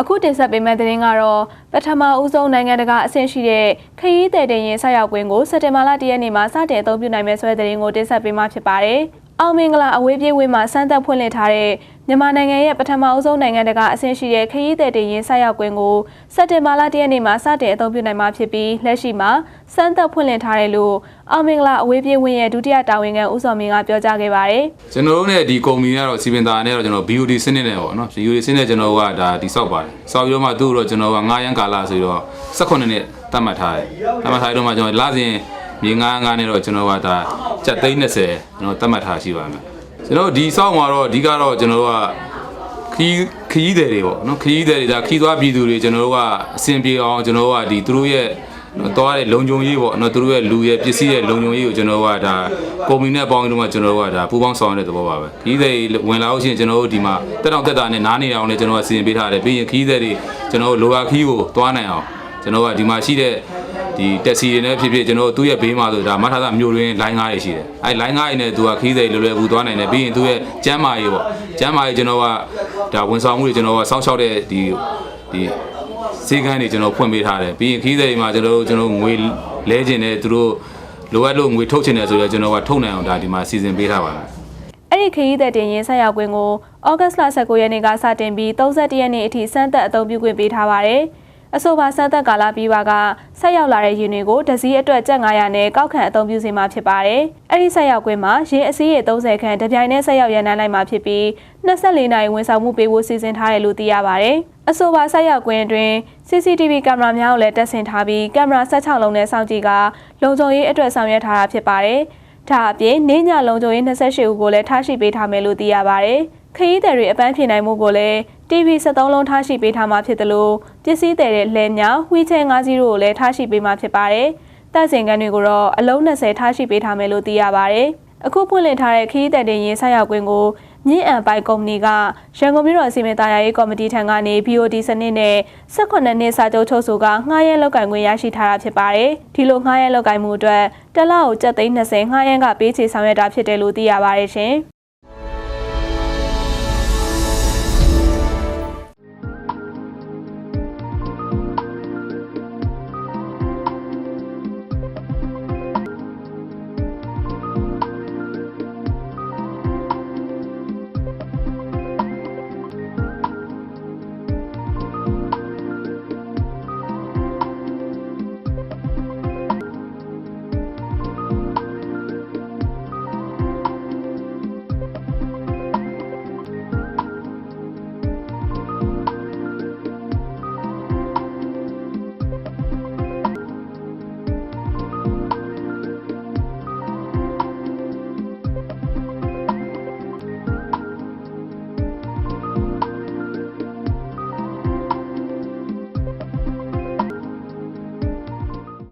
အခုတင်ဆက်ပေးမယ့်သတင်းကတော့ပထမဦးဆုံးနိုင်ငံတကာအဆင့်ရှိတဲ့ခရီးသည်တင်ရင်ဆက်ရောက်ခွင့်ကိုစက်တင်ဘာလ၁ရက်နေ့မှာစတင်အသုံးပြုနိုင်မယ်ဆိုတဲ့သတင်းကိုတင်ဆက်ပေးမှာဖြစ်ပါတယ်။ အောင်မင်္ဂလာအဝေးပြေးဝင်းမှာစမ်းသပ်ဖွင့်လှစ်ထားတဲ့မြန်မာနိုင်ငံရဲ့ပထမဦးဆုံးနိုင်ငံတကာအဆင့်ရှိတဲ့ခရီးသည်တင်ရင်ဆက်ရောက်ခွင့်ကိုစက်တင်ဘာလ၁ရက်နေ့မှာစတင်အသုံးပြုနိုင်မှာဖြစ်ပြီးလက်ရှိမှာစမ်းသပ်ဖွင့်လှစ်ထားတယ်လို့အောင်မင်္ဂလာအဝေးပြေးဝင်းရဲ့ဒုတိယတာဝန်ခံဦးစောမင်းကပြောကြားခဲ့ပါတယ်။ကျွန်တော်တို့ ਨੇ ဒီကုမ္ပဏီကတော့စီပင်တာနဲ့တော့ကျွန်တော် BOD စနစ်နဲ့ပေါ့နော် BOD စနစ်ကျွန်တော်ကဒါဒီဆောက်ပါတယ်ဆောက်ပြီးတော့မှသူ့ကိုတော့ကျွန်တော်က9ရန်ကာလဆိုပြီးတော့18နှစ်တတ်မှတ်ထားတယ်တတ်မှတ်ထားပြီးတော့မှကျွန်တော်လစဉ် မြေ9 9နဲ့တော့ကျွန်တော်ကဒါကျပ်သိန်း30ကျွန်တော်တတ်မှတ်ထားရှိပါမယ်ကျွန်တော်ဒီဆောက်မှာတော့အဓိကတော့ကျွန်တော်တို့ကခီးခီးတယ်တွေပေါ့နော်ခီးတယ်တွေဒါခီးသွားပြည်သူတွေကျွန်တော်တို့ကအဆင်ပြေအောင်ကျွန်တော်တို့ကဒီသူတို့ရဲ့တော့တဲ့လုံခြုံရေးပေါ့နော်သူတို့ရဲ့လူရဲ့ပစ္စည်းရဲ့လုံခြုံရေးကိုကျွန်တော်တို့ကဒါကုမ္ပဏီနဲ့ပေါင်းပြီးတော့မှကျွန်တော်တို့ကဒါပူးပေါင်းဆောင်ရတဲ့သဘောပါပဲခီးသည်ဝင်လာလို့ရှိရင်ကျွန်တော်တို့ဒီမှာတက်တောင့်တက်တာနဲ့နားနေအောင်လည်းကျွန်တော်ကစီစဉ်ပေးထားတယ်ပြီးရင်ခီးသည်တွေကျွန်တော်တို့လိုရာခီးကိုသွားနိုင်အောင်ကျွန်တော်ကဒီမှာရှိတဲ့ ဒီတက်စီတွေနဲ့ဖြစ်ဖြစ်ကျွန်တော်တို့သူ့ရဲ့ဘေးမှာဆိုဒါမထာသာမျိုးရင်းလိုင်းကားတွေရှိတယ်အဲလိုင်းကားတွေနဲ့သူကခီးသည်လွယ်လွယ်ကူသွားနိုင်တယ်ပြီးရင်သူ့ရဲ့ကျမ်းမာရေးပေါ့ကျမ်းမာရေးကျွန်တော်ကဒါဝန်ဆောင်မှုတွေကျွန်တော်ကစောင့်ရှောက်တဲ့ဒီဒီဈေးကန်းတွေကျွန်တော်ဖွင့်ပေးထားတယ်ပြီးရင်ခီးသည်တွေမှာကျွန်တော်တို့ကျွန်တော်ငွေလဲခြင်းနဲ့သူတို့လိုအပ်လို့ငွေထုတ်ခြင်းနဲ့ဆိုတော့ကျွန်တော်ကထုတ်နိုင်အောင်ဒါဒီမှာစီစဉ်ပေးထားပါတယ်အဲ့ဒီခရီးသည်တင်ရင်ဆက်ရောက်ခွင့်ကိုဩဂတ်စ်လ19ရက်နေ့ကစတင်ပြီး31ရက်နေ့အထိစမ်းသပ်အသုံးပြုခွင့်ပေးထားပါတယ်။ အဆိုပါစမ်းသပ်ကာလပြီးပါကဆက်ရောက်လာတဲ့ယာဉ်တွေကိုဒဇီးအတွက်ကျပ်900နဲ့ကောက်ခံအသုံးပြုစီမှာဖြစ်ပါတယ်။အဲ့ဒီဆက်ရောက်ခွင့်မှာယာဉ်အစည်းရေ30ခန့်တပြိုင်နက်ဆက်ရောက်ရန်နိုင်လိုက်မှာဖြစ်ပြီး24နာရီဝန်ဆောင်မှုပေးဖို့စီစဉ်ထားတယ်လို့သိရပါတယ်။အဆိုပါဆက်ရောက်ခွင့်အတွင်း CCTV ကင်မရာများကိုလည်းတပ်ဆင်ထားပြီးကင်မရာ16လုံးနဲ့စောင့်ကြည့်ကလုံခြုံရေးအတွက်ဆောင်ရွက်ထားတာဖြစ်ပါတယ်။ဒါအပြင်နေညလုံခြုံရေး28ဦးကိုလည်းထားရှိပေးထားမယ်လို့သိရပါတယ်။ခရီးသည်တွေအပန်းဖြေနိုင်မှုကိုလည်း TV 73လုံးထားရှိပေးထားမှာဖြစ်တယ်လို့ပစ္စည်းသည်တဲ့လဲညာဝှီချဲ90ကိုလည်းထားရှိပေးမှာဖြစ်ပါတယ်။တပ်စင်ကန်တွေကိုတော့အလုံး20ထားရှိပေးထားမယ်လို့သိရပါတယ်။အခုပွင့်လင့်ထားတဲ့ခရီးသည်တင်ရင်ဆက်ရောက်ခွင့်ကိုမြင့်အန်ပိုင်ကုမ္ပဏီကရန်ကုန်ပြည်တော်စီမံသားရေးကော်မတီထံကနေ BOD စနစ်နဲ့18နှစ်စာချုပ်ချုပ်ဆိုကငှားရမ်းလောက်ကင်ခွင့်ရရှိထားတာဖြစ်ပါတယ်။ဒီလိုငှားရမ်းလောက်ကင်မှုအတွက်တစ်လကိုကျပ်သိန်း20ငှားရမ်းကပေးချေဆောင်ရွက်တာဖြစ်တယ်လို့သိရပါတယ်ရှင်။